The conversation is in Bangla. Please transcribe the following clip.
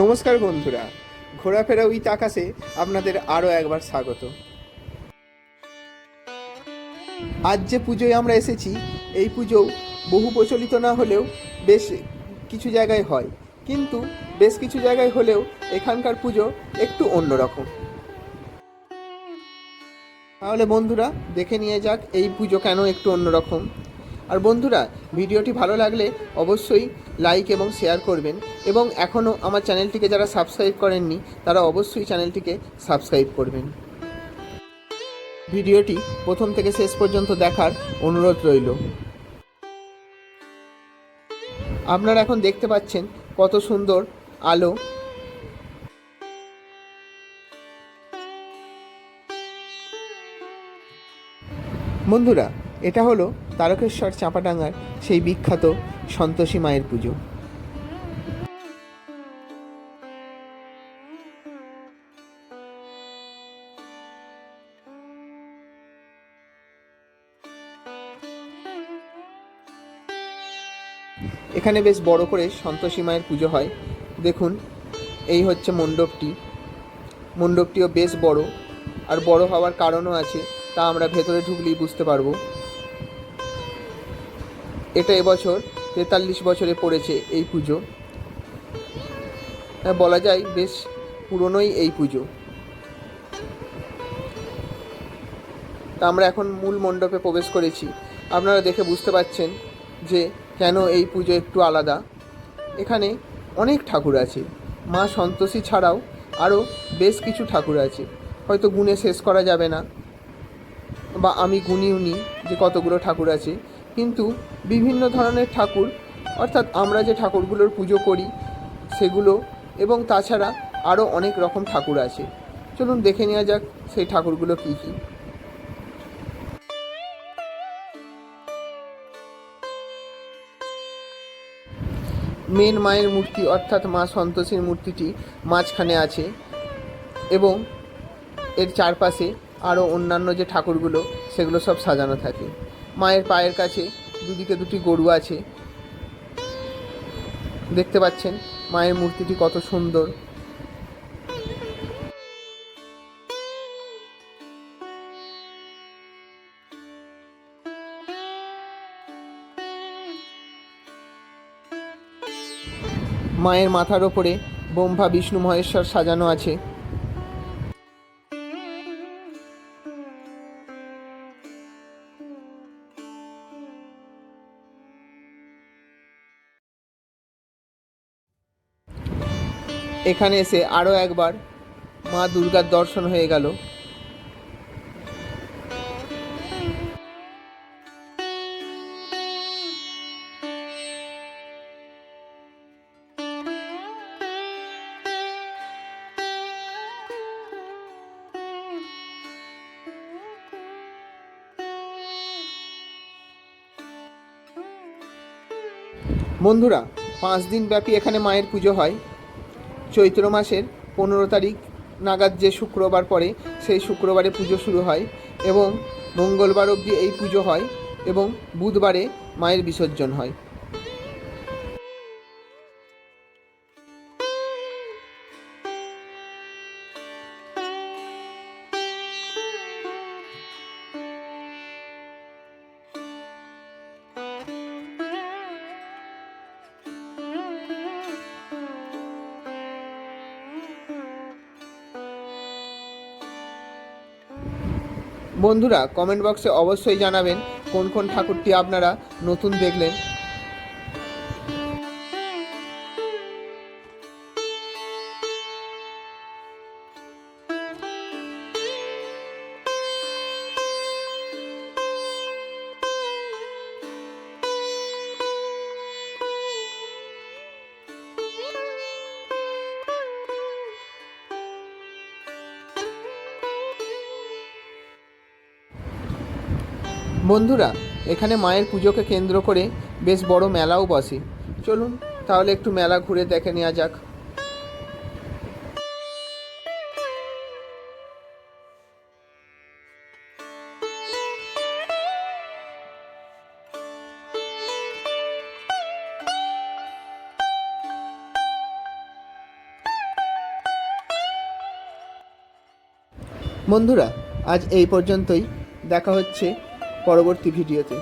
নমস্কার বন্ধুরা, ঘোরাফেরা উইথ আকাশে আপনাদের আরও একবার স্বাগত। আজ যে পুজোয় আমরা এসেছি, এই পুজো বহু প্রচলিত না হলেও বেশ কিছু জায়গায় হয়। কিন্তু বেশ কিছু জায়গায় হলেও এখানকার পুজো একটু অন্যরকম। তাহলে বন্ধুরা, দেখে নিয়ে যাক এই পুজো কেন একটু অন্যরকম। আর বন্ধুরা, ভিডিওটি ভালো লাগলে অবশ্যই লাইক এবং শেয়ার করবেন এবং এখনও আমার চ্যানেলটিকে যারা সাবস্ক্রাইব করেননি, তারা অবশ্যই চ্যানেলটিকে সাবস্ক্রাইব করবেন। ভিডিওটি প্রথম থেকে শেষ পর্যন্ত দেখার অনুরোধ রইল। আপনারা এখন দেখতে পাচ্ছেন কত সুন্দর আলো। বন্ধুরা, এটা হলো তারকেশ্বর চাঁপাডাঙ্গার সেই বিখ্যাত সন্তোষী মায়ের পুজো। এখানে বেশ বড় করে সন্তোষী মায়ের পুজো হয়। দেখুন, এই হচ্ছে মণ্ডপটি। মণ্ডপটিও বেশ বড়। আর বড় হওয়ার কারণও আছে, তা আমরা ভেতরে ঢুকলেই বুঝতে পারব। এটা এবছর তেতাল্লিশ বছরে পড়েছে এই পুজো। হ্যাঁ বলা যায় বেশ পুরনোই এই পুজো। তা আমরা এখন মূল মণ্ডপে প্রবেশ করেছি। আপনারা দেখে বুঝতে পাচ্ছেন যে কেন এই পুজো একটু আলাদা। এখানে অনেক ঠাকুর আছে। মা সন্তোষী ছাড়াও আরও বেশ কিছু ঠাকুর আছে। হয়তো গুণে শেষ করা যাবে না। বা আমি গুনিও নি যে কতগুলো ঠাকুর আছে। কিন্তু বিভিন্ন ধরনের ঠাকুর, অর্থাৎ আমরা যে ঠাকুরগুলোর পুজো করি সেগুলো, এবং তাছাড়া আরও অনেক রকম ঠাকুর আছে। চলুন দেখে নেওয়া যাক সেই ঠাকুরগুলো কী কী। মেন মায়ের মূর্তি, অর্থাৎ মা সন্তোষীর মূর্তিটি মাঝখানে আছে, এবং এর চারপাশে আরও অন্যান্য যে ঠাকুরগুলো, সেগুলো সব সাজানো থাকে। মায়ের পায়ের কাছে দুদিকে দুটি গরু আছে। দেখতে পাচ্ছেন মায়ের মূর্তিটি কত সুন্দর। মায়ের মাথার ওপরে ব্রহ্মা, বিষ্ণু, মহেশ্বর সাজানো আছে। এখানে এসে আরও একবার মা দুর্গার দর্শন হয়ে গেল। বন্ধুরা, পাঁচ দিন ব্যাপী এখানে মায়ের পুজো হয়। চৈত্র মাসের পনেরো তারিখ নাগাদ যে শুক্রবার পড়ে, সেই শুক্রবারে পুজো শুরু হয় এবং মঙ্গলবার অবধি এই পুজো হয় এবং বুধবারে মায়ের বিসর্জন হয়। বন্ধুরা কমেন্ট বক্সে অবশ্যই জানাবেন কোন কোন ঠাকুরটি আপনারা নতুন দেখলেন। বন্ধুরা, এখানে মায়ের পুজোকে কেন্দ্র করে বেশ বড় মেলাও বসে। চলুন, তাহলে একটু মেলা ঘুরে দেখে নেওয়া যাক। বন্ধুরা, আজ এই পর্যন্তই। দেখা হচ্ছে পরবর্তী ভিডিওতে।